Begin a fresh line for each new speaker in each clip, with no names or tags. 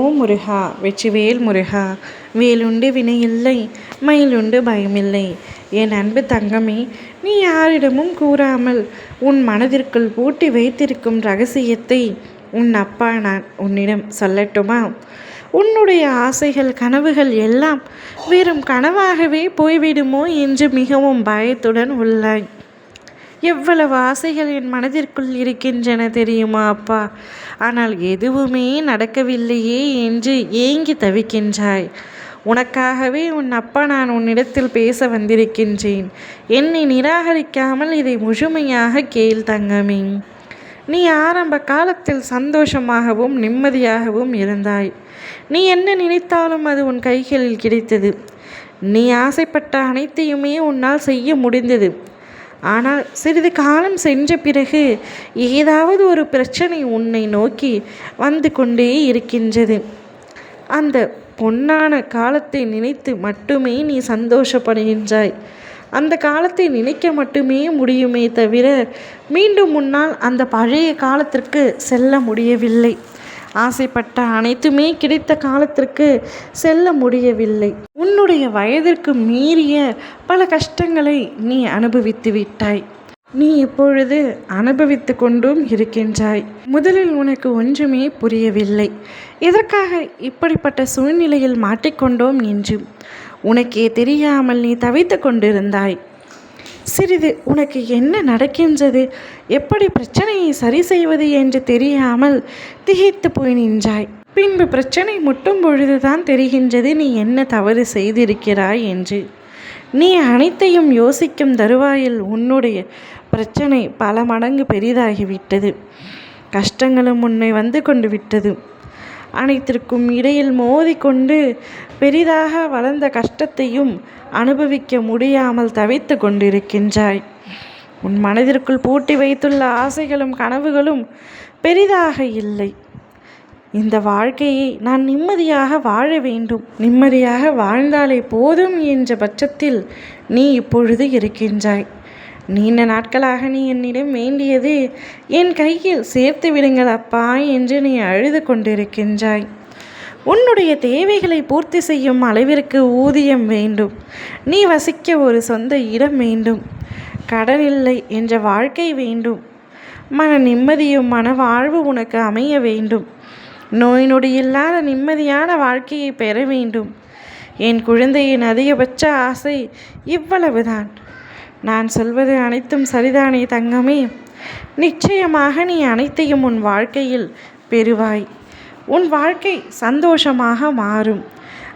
ஓ முருகா வெற்றிவேல் முருகா வேலுண்டு வினையில்லை மயிலுண்டு பயமில்லை. என் அன்பு தங்கமே நீ யாரிடமும் கூறாமல் உன் மனதிற்குள் பூட்டி வைத்திருக்கும் ரகசியத்தை உன் அப்பா நான் உன்னிடம் சொல்லட்டுமா? உன்னுடைய ஆசைகள் கனவுகள் எல்லாம் வெறும் கனவாகவே போய்விடுமோ என்று மிகவும் பயத்துடன் உள்ளாய். எவ்வளவு ஆசைகள் என் மனதிற்குள் இருக்கின்றன தெரியுமா அப்பா? ஆனால் எதுவுமே நடக்கவில்லையே என்று ஏங்கி தவிக்கின்றாய். உனக்காகவே உன் அப்பா நான் உன்னிடத்தில் பேச வந்திருக்கின்றேன். என்னை நிராகரிக்காமல் இதை முழுமையாக கேள் தங்கமே. நீ ஆரம்ப காலத்தில் சந்தோஷமாகவும் நிம்மதியாகவும் இருந்தாய். நீ என்ன நினைத்தாலும் அது உன் கைகளில் கிடைத்தது. நீ ஆசைப்பட்ட அனைத்தையுமே உன்னால் செய்ய முடிந்தது. ஆனால் சிறிது காலம் சென்ற பிறகு ஏதாவது ஒரு பிரச்சனை உன்னை நோக்கி வந்து கொண்டே இருக்கின்றது. அந்த பொன்னான காலத்தை நினைத்து மட்டுமே நீ சந்தோஷப்படுகின்றாய். அந்த காலத்தை நினைக்க மட்டுமே முடியுமே தவிர மீண்டும் முன்னால் அந்த பழைய காலத்திற்கு செல்ல முடியவில்லை. ஆசைப்பட்ட அனைத்துமே கிடைத்த காலத்திற்கு செல்ல முடியவில்லை. உன்னுடைய வயதிற்கு மீறிய பல கஷ்டங்களை நீ அனுபவித்து விட்டாய். நீ இப்பொழுது அனுபவித்து கொண்டும் இருக்கின்றாய். முதலில் உனக்கு ஒன்றுமே புரியவில்லை. எதற்காக இப்படிப்பட்ட சூழ்நிலையில் மாட்டிக்கொண்டோம் என்று உனக்கே தெரியாமல் நீ தவித்து கொண்டிருந்தாய். சிறிது உனக்கு என்ன நடக்கின்றது? எப்படி பிரச்சனையை சரி செய்வது என்று தெரியாமல் திகைத்து போய் நின்றாய். பின்பு பிரச்சனை முட்டும் பொழுதுதான் தெரிகின்றது நீ என்ன தவறு செய்திருக்கிறாய் என்று. நீ அனைத்தையும் யோசிக்கும் தருவாயில் உன்னுடைய பிரச்சனை பல மடங்கு பெரிதாகிவிட்டது. கஷ்டங்களும் உன்னை வந்து கொண்டு விட்டது. அனைத்திற்கும் இடையில் மோதிக்கொண்டு பெரிதாக வளர்ந்த கஷ்டத்தையும் அனுபவிக்க முடியாமல் தவித்து கொண்டிருக்கின்றாய். உன் மனதிற்குள் பூட்டி வைத்துள்ள ஆசைகளும் கனவுகளும் பெரிதாக இல்லை. இந்த வாழ்க்கையை நான் நிம்மதியாக வாழ வேண்டும். நிம்மதியாக வாழ்ந்தாலே போதும் என்ற பட்சத்தில் நீ இப்பொழுது இருக்கின்றாய். நீண்ட நாட்களாக நீ என்னிடம் வேண்டியது என் கையில் சேர்த்து விடுங்கள் அப்பா என்று நீ அழுது கொண்டிருக்கின்றாய். உன்னுடைய தேவைகளை பூர்த்தி செய்யும் அளவிற்கு ஊதியம் வேண்டும். நீ வசிக்க ஒரு சொந்த இடம் வேண்டும். கடன் இல்லை என்ற வாழ்க்கை வேண்டும். மன நிம்மதியும் மன வாழ்வு உனக்கு அமைய வேண்டும். நோய் நொடி இல்லாத நிம்மதியான வாழ்க்கையை பெற வேண்டும். என் குழந்தையின் அதிகபட்ச ஆசை இவ்வளவுதான். நான் சொல்வது அனைத்தும் சரிதானே தங்கமே. நிச்சயமாக நீ அனைத்தையும் உன் வாழ்க்கையில் பெறுவாய். உன் வாழ்க்கை சந்தோஷமாக மாறும்.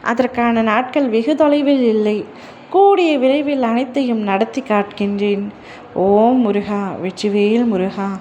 அதற்கான நாட்கள் வெகு தொலைவில் இல்லை. கூடிய விரைவில் அனைத்தையும் நடத்தி காட்கின்றேன். ஓம் முருகா வெற்றிவேல் முருகா.